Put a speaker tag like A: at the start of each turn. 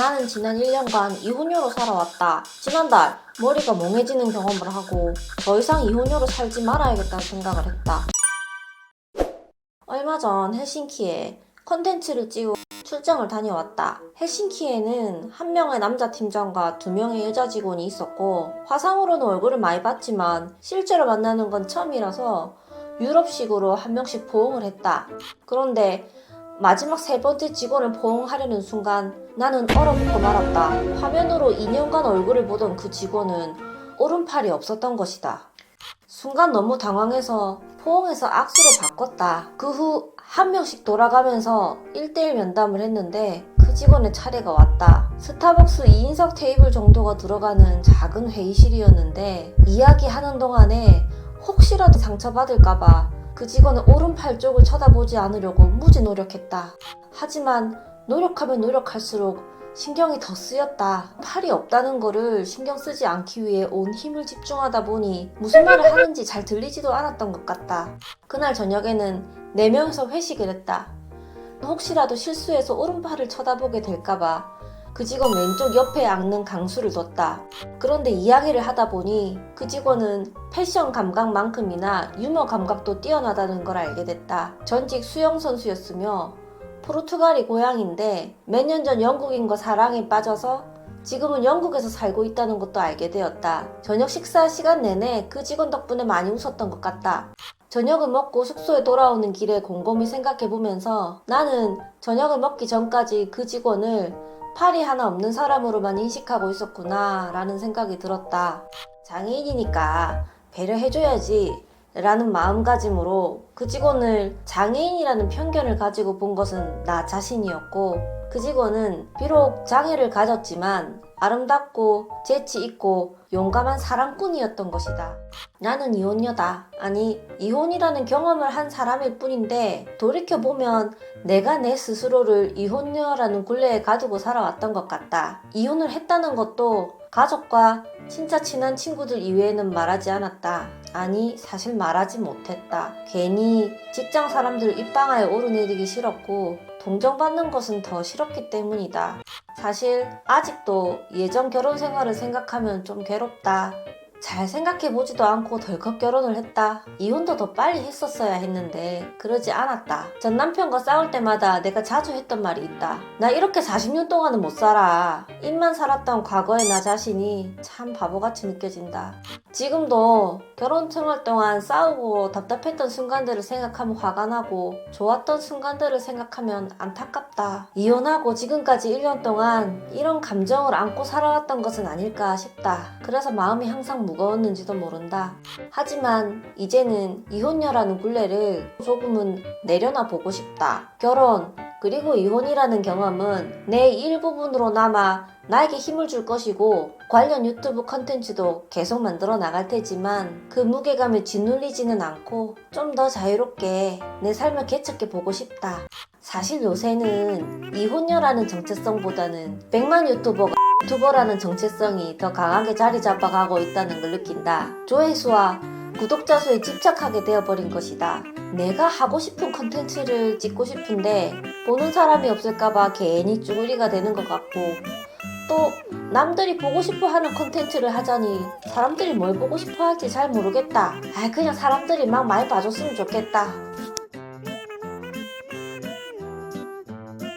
A: 나는 지난 1년간 이혼녀로 살아왔다. 지난달 머리가 멍해지는 경험을 하고 더 이상 이혼녀로 살지 말아야겠다는 생각을 했다. 얼마 전 헬싱키에 컨텐츠를 찍고 출장을 다녀왔다. 헬싱키에는 한 명의 남자 팀장과 두 명의 여자 직원이 있었고 화상으로는 얼굴을 많이 봤지만 실제로 만나는 건 처음이라서 유럽식으로 한 명씩 포옹을 했다. 그런데 마지막 세 번째 직원을 포옹하려는 순간 나는 얼어붙고 말았다. 화면으로 2년간 얼굴을 보던 그 직원은 오른팔이 없었던 것이다. 순간 너무 당황해서 포옹해서 악수로 바꿨다. 그 후 한 명씩 돌아가면서 1대1 면담을 했는데 그 직원의 차례가 왔다. 스타벅스 2인석 테이블 정도가 들어가는 작은 회의실이었는데 이야기하는 동안에 혹시라도 상처받을까봐 그 직원의 오른팔 쪽을 쳐다보지 않으려고 무지 노력했다. 하지만 노력하면 노력할수록 신경이 더 쓰였다. 팔이 없다는 거를 신경 쓰지 않기 위해 온 힘을 집중하다 보니 무슨 말을 하는지 잘 들리지도 않았던 것 같다. 그날 저녁에는 네 명이서 회식을 했다. 혹시라도 실수해서 오른팔을 쳐다보게 될까봐 그 직원 왼쪽 옆에 앉는 강수를 뒀다. 그런데 이야기를 하다 보니 그 직원은 패션 감각만큼이나 유머 감각도 뛰어나다는 걸 알게 됐다. 전직 수영 선수였으며 포르투갈이 고향인데 몇 년 전 영국인과 사랑에 빠져서 지금은 영국에서 살고 있다는 것도 알게 되었다. 저녁 식사 시간 내내 그 직원 덕분에 많이 웃었던 것 같다. 저녁을 먹고 숙소에 돌아오는 길에 곰곰이 생각해보면서 나는 저녁을 먹기 전까지 그 직원을 팔이 하나 없는 사람으로만 인식하고 있었구나 라는 생각이 들었다. 장애인이니까 배려해줘야지 라는 마음가짐으로 그 직원을 장애인이라는 편견을 가지고 본 것은 나 자신이었고 그 직원은 비록 장애를 가졌지만 아름답고 재치 있고 용감한 사랑꾼이었던 것이다. 나는 이혼녀다. 아니, 이혼이라는 경험을 한 사람일 뿐인데 돌이켜보면 내가 내 스스로를 이혼녀라는 굴레에 가두고 살아왔던 것 같다. 이혼을 했다는 것도 가족과 진짜 친한 친구들 이외에는 말하지 않았다. 아니, 사실 말하지 못했다. 괜히 직장 사람들 입방아에 오르내리기 싫었고, 동정받는 것은 더 싫었기 때문이다. 사실, 아직도 예전 결혼 생활을 생각하면 좀 괴롭다. 잘 생각해보지도 않고 덜컥 결혼을 했다. 이혼도 더 빨리 했었어야 했는데 그러지 않았다. 전 남편과 싸울 때마다 내가 자주 했던 말이 있다. 나 이렇게 40년 동안은 못 살아. 입만 살았던 과거의 나 자신이 참 바보같이 느껴진다. 지금도 결혼 생활 동안 싸우고 답답했던 순간들을 생각하면 화가 나고 좋았던 순간들을 생각하면 안타깝다. 이혼하고 지금까지 1년 동안 이런 감정을 안고 살아왔던 것은 아닐까 싶다. 그래서 마음이 항상 무거웠는지도 모른다. 하지만 이제는 이혼녀라는 굴레를 조금은 내려놔 보고 싶다. 결혼, 그리고 이혼이라는 경험은 내 일부분으로 남아 나에게 힘을 줄 것이고 관련 유튜브 컨텐츠도 계속 만들어 나갈 테지만 그 무게감에 짓눌리지는 않고 좀 더 자유롭게 내 삶을 개척해 보고 싶다. 사실 요새는 이혼녀라는 정체성보다는 100만 유튜버가 유튜버라는 정체성이 더 강하게 자리 잡아가고 있다는 걸 느낀다. 조회수와 구독자 수에 집착하게 되어버린 것이다. 내가 하고 싶은 컨텐츠를 찍고 싶은데 보는 사람이 없을까봐 괜히 쭈구리가 되는 것 같고 또 남들이 보고 싶어 하는 컨텐츠를 하자니 사람들이 뭘 보고 싶어 할지 잘 모르겠다. 아 그냥 사람들이 막 많이 봐줬으면 좋겠다.